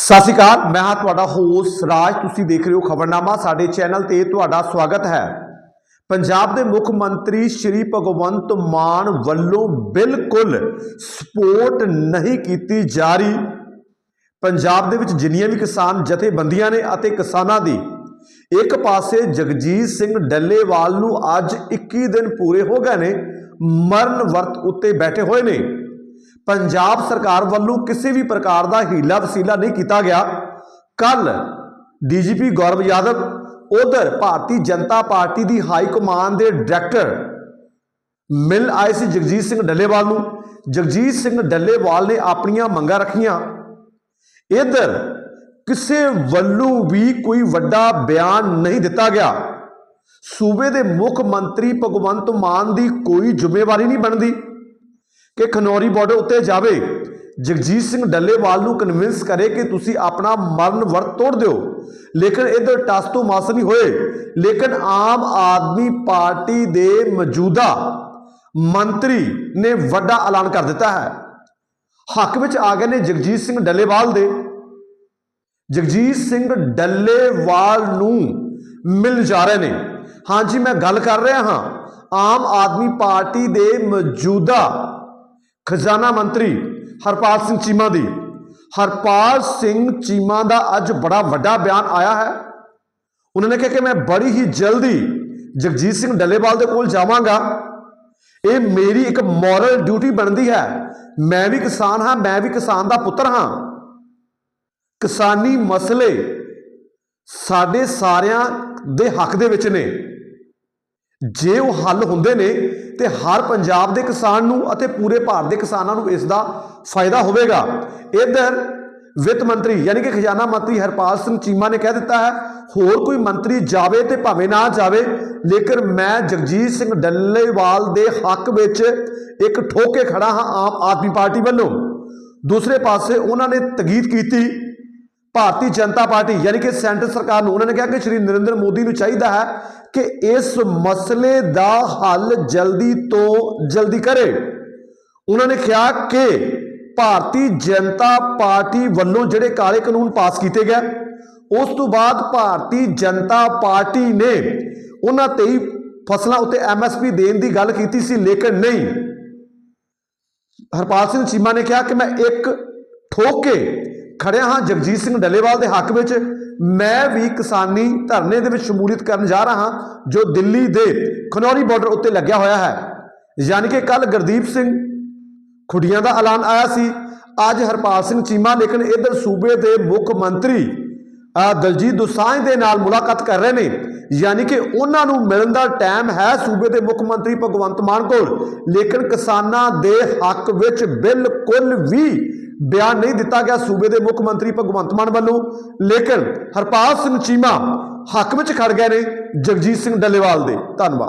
ਸਤਿ ਸ਼੍ਰੀ ਅਕਾਲ, ਮੈਂ ਹਾਂ ਤੁਹਾਡਾ ਹੋਸਟ ਰਾਜ। ਤੁਸੀਂ ਦੇਖ ਰਹੇ ਹੋ ਖਬਰਨਾਮਾ। ਸਾਡੇ ਚੈਨਲ ਤੇ ਤੁਹਾਡਾ ਸਵਾਗਤ ਹੈ। ਪੰਜਾਬ ਦੇ ਮੁੱਖ ਮੰਤਰੀ ਸ਼੍ਰੀ ਭਗਵੰਤ ਮਾਨ ਵੱਲੋਂ ਬਿਲਕੁਲ ਸਪੋਰਟ ਨਹੀਂ ਕੀਤੀ ਜਾ ਰਹੀ। ਪੰਜਾਬ ਦੇ ਵਿੱਚ ਜਿੰਨੀਆਂ ਵੀ ਕਿਸਾਨ ਜਥੇਬੰਦੀਆਂ ਨੇ ਅਤੇ ਕਿਸਾਨਾਂ ਦੀ, ਇੱਕ ਪਾਸੇ ਜਗਜੀਤ ਸਿੰਘ ਡੱਲੇਵਾਲ ਨੂੰ ਅੱਜ 21 ਦਿਨ ਪੂਰੇ ਹੋ ਗਏ ਨੇ, ਮਰਨ ਵਰਤ ਉੱਤੇ ਬੈਠੇ ਹੋਏ ਨੇ। ਪੰਜਾਬ ਸਰਕਾਰ ਵੱਲੋਂ ਕਿਸੇ ਵੀ ਪ੍ਰਕਾਰ ਦਾ ਹੀਲਾ ਵਸੀਲਾ ਨਹੀਂ ਕੀਤਾ ਗਿਆ। ਕੱਲ ਡੀਜੀਪੀ ਗੌਰਵ ਯਾਦਵ, ਉਧਰ ਭਾਰਤੀ ਜਨਤਾ ਪਾਰਟੀ ਦੀ ਹਾਈ ਕਮਾਂਡ ਦੇ ਡਾਇਰੈਕਟਰ ਮਿਲ ਆਏ ਸੀ ਜਗਜੀਤ ਸਿੰਘ ਡੱਲੇਵਾਲ ਨੂੰ। ਜਗਜੀਤ ਸਿੰਘ ਡੱਲੇਵਾਲ ਨੇ ਆਪਣੀਆਂ ਮੰਗਾਂ ਰੱਖੀਆਂ। ਇਧਰ ਕਿਸੇ ਵੱਲੋਂ ਵੀ ਕੋਈ ਵੱਡਾ ਬਿਆਨ ਨਹੀਂ ਦਿੱਤਾ ਗਿਆ। ਸੂਬੇ ਦੇ ਮੁੱਖ ਮੰਤਰੀ ਭਗਵੰਤ ਮਾਨ ਦੀ ਕੋਈ ਜ਼ਿੰਮੇਵਾਰੀ ਨਹੀਂ ਬਣਦੀ। ਕਿ ਖਨੌਰੀ ਬਾਰਡਰ ਉੱਤੇ ਜਾਵੇ। ਜਗਜੀਤ ਸਿੰਘ ਡੱਲੇਵਾਲ ਨੂੰ ਕਨਵਿੰਸ ਕਰੇ ਕਿ ਤੁਸੀਂ ਆਪਣਾ ਮਰਨ ਵਰਤ ਤੋੜ ਦਿਓ। ਲੇਕਿਨ ਇਧਰ ਟਸ ਤੋਂ ਮਾਸ ਨਹੀਂ ਹੋਏ। ਲੇਕਿਨ ਆਮ ਆਦਮੀ ਪਾਰਟੀ ਦੇ ਮੌਜੂਦਾ ਮੰਤਰੀ ਨੇ ਵੱਡਾ ਐਲਾਨ ਕਰ ਦਿੱਤਾ ਹੈ। ਹੱਕ ਵਿੱਚ ਆ ਗਏ ਨੇ ਜਗਜੀਤ ਸਿੰਘ ਡੱਲੇਵਾਲ ਦੇ। ਜਗਜੀਤ ਸਿੰਘ ਡੱਲੇਵਾਲ ਨੂੰ ਮਿਲ ਜਾ ਰਹੇ ਨੇ। ਹਾਂਜੀ, ਮੈਂ ਗੱਲ ਕਰ ਰਿਹਾ ਹਾਂ। ਆਮ ਆਦਮੀ ਪਾਰਟੀ ਦੇ ਮੌਜੂਦਾ ਖਜ਼ਾਨਾ ਮੰਤਰੀ ਹਰਪਾਲ ਸਿੰਘ ਚੀਮਾ ਦੀ। ਹਰਪਾਲ ਸਿੰਘ ਚੀਮਾ ਦਾ ਅੱਜ ਬੜਾ ਵੱਡਾ ਬਿਆਨ ਆਇਆ ਹੈ। ਉਹਨਾਂ ਨੇ ਕਿਹਾ ਕਿ ਮੈਂ ਬੜੀ ਹੀ ਜਲਦੀ ਜਗਜੀਤ ਸਿੰਘ ਡੱਲੇਵਾਲ ਦੇ ਕੋਲ ਜਾਵਾਂਗਾ। ਇਹ ਮੇਰੀ ਇੱਕ ਮੋਰਲ ਡਿਊਟੀ ਬਣਦੀ ਹੈ। ਮੈਂ ਵੀ ਕਿਸਾਨ ਹਾਂ, ਮੈਂ ਵੀ ਕਿਸਾਨ ਦਾ ਪੁੱਤਰ ਹਾਂ। ਕਿਸਾਨੀ ਮਸਲੇ ਸਾਡੇ ਸਾਰਿਆਂ ਦੇ ਹੱਕ ਦੇ ਵਿੱਚ ਨੇ। ਜੇ ਉਹ ਹੱਲ ਹੁੰਦੇ ਨੇ, ਤੇ ਹਰ ਪੰਜਾਬ ਦੇ ਕਿਸਾਨ ਨੂੰ ਅਤੇ ਪੂਰੇ ਭਾਰਤ ਦੇ ਕਿਸਾਨਾਂ ਨੂੰ ਇਸ ਦਾ ਫਾਇਦਾ ਹੋਵੇਗਾ। ਇਧਰ ਵਿੱਤ ਮੰਤਰੀ ਯਾਨੀ ਕਿ ਖਜ਼ਾਨਾ ਮੰਤਰੀ ਹਰਪਾਲ ਸਿੰਘ ਚੀਮਾ ਨੇ ਕਹਿ ਦਿੱਤਾ ਹੈ, ਹੋਰ ਕੋਈ ਮੰਤਰੀ ਜਾਵੇ ਤੇ ਭਾਵੇਂ ਨਾ ਜਾਵੇ, ਲੇਕਿਨ ਮੈਂ ਜਗਜੀਤ ਸਿੰਘ ਡੱਲੇਵਾਲ ਦੇ ਹੱਕ ਵਿੱਚ ਇੱਕ ਠੋਕੇ ਖੜਾ ਹਾਂ ਆਮ ਆਦਮੀ ਪਾਰਟੀ ਵੱਲੋਂ। ਦੂਸਰੇ ਪਾਸੇ ਉਹਨਾਂ ਨੇ ਤਗੀਦ ਕੀਤੀ ਭਾਰਤੀ ਜਨਤਾ ਪਾਰਟੀ, ਯਾਨੀ ਕਿ ਸੈਂਟਰ ਸਰਕਾਰ ਨੂੰ ਉਹਨਾਂ ਨੇ ਕਿਹਾ ਕਿ ਸ਼੍ਰੀ ਨਰਿੰਦਰ ਮੋਦੀ ਨੂੰ ਚਾਹੀਦਾ ਹੈ ਕਿ ਇਸ ਮਸਲੇ ਦਾ ਹੱਲ ਜਲਦੀ ਤੋਂ ਜਲਦੀ ਕਰੇ। ਉਹਨਾਂ ਨੇ ਕਿਹਾ ਕਿ ਭਾਰਤੀ ਜਨਤਾ ਪਾਰਟੀ ਵੱਲੋਂ ਜਿਹੜੇ ਕਾਲੇ ਕਾਨੂੰਨ ਪਾਸ ਕੀਤੇ ਗਏ, ਉਸ ਤੋਂ ਬਾਅਦ ਭਾਰਤੀ ਜਨਤਾ ਪਾਰਟੀ ਨੇ ਉਹਨਾਂ ਤੇ ਹੀ ਫਸਲਾਂ ਉੱਤੇ ਐਮਐਸਪੀ ਦੇਣ ਦੀ ਗੱਲ ਕੀਤੀ ਸੀ, ਲੇਕਿਨ ਨਹੀਂ। ਹਰਪਾਲ ਸਿੰਘ ਚੀਮਾ ਨੇ ਕਿਹਾ ਕਿ ਮੈਂ ਇੱਕ ਠੋਕ ਕੇ ਖੜਿਆ ਹਾਂ ਜਗਜੀਤ ਸਿੰਘ ਡੱਲੇਵਾਲ ਦੇ ਹੱਕ ਵਿੱਚ। ਮੈਂ ਵੀ ਕਿਸਾਨੀ ਧਰਨੇ ਦੇ ਵਿੱਚ ਸ਼ਮੂਲੀਅਤ ਕਰਨ ਜਾ ਰਹਾ ਹਾਂ, ਜੋ ਦਿੱਲੀ ਦੇ ਖਨੌਰੀ ਬਾਰਡਰ ਉੱਤੇ ਲੱਗਿਆ ਹੋਇਆ ਹੈ। ਯਾਨੀ ਕਿ ਕੱਲ ਗੁਰਦੀਪ ਸਿੰਘ ਖੁੱਡੀਆਂ ਦਾ ਐਲਾਨ ਆਇਆ ਸੀ। ਅੱਜ ਹਰਪਾਲ ਸਿੰਘ ਚੀਮਾ ਲੇਕਿਨ ਇਧਰ ਸੂਬੇ ਦੇ ਮੁੱਖ ਮੰਤਰੀ ਦਲਜੀਤ ਦੋਸਾਂਝ ਦੇ ਨਾਲ ਮੁਲਾਕਾਤ ਕਰ ਰਹੇ ਨੇ। ਯਾਨੀ ਕਿ ਉਹਨਾਂ ਨੂੰ ਮਿਲਣ ਦਾ ਟਾਈਮ ਹੈ ਸੂਬੇ ਦੇ ਮੁੱਖ ਮੰਤਰੀ ਭਗਵੰਤ ਮਾਨ ਕੋਲ। ਲੇਕਿਨ ਕਿਸਾਨਾਂ ਦੇ ਹੱਕ ਵਿੱਚ ਬਿਲਕੁਲ ਵੀ ਬਿਆਨ ਨਹੀਂ ਦਿੱਤਾ ਗਿਆ ਸੂਬੇ ਦੇ ਮੁੱਖ ਮੰਤਰੀ ਭਗਵੰਤ ਮਾਨ ਵੱਲੋਂ, ਲੇਕਿਨ ਹਰਪਾਲ ਸਿੰਘ ਚੀਮਾ ਹੱਕ ਵਿੱਚ ਖੜ ਗਏ ਨੇ ਜਗਜੀਤ ਸਿੰਘ ਡੱਲੇਵਾਲ ਦੇ। ਧੰਨਵਾਦ।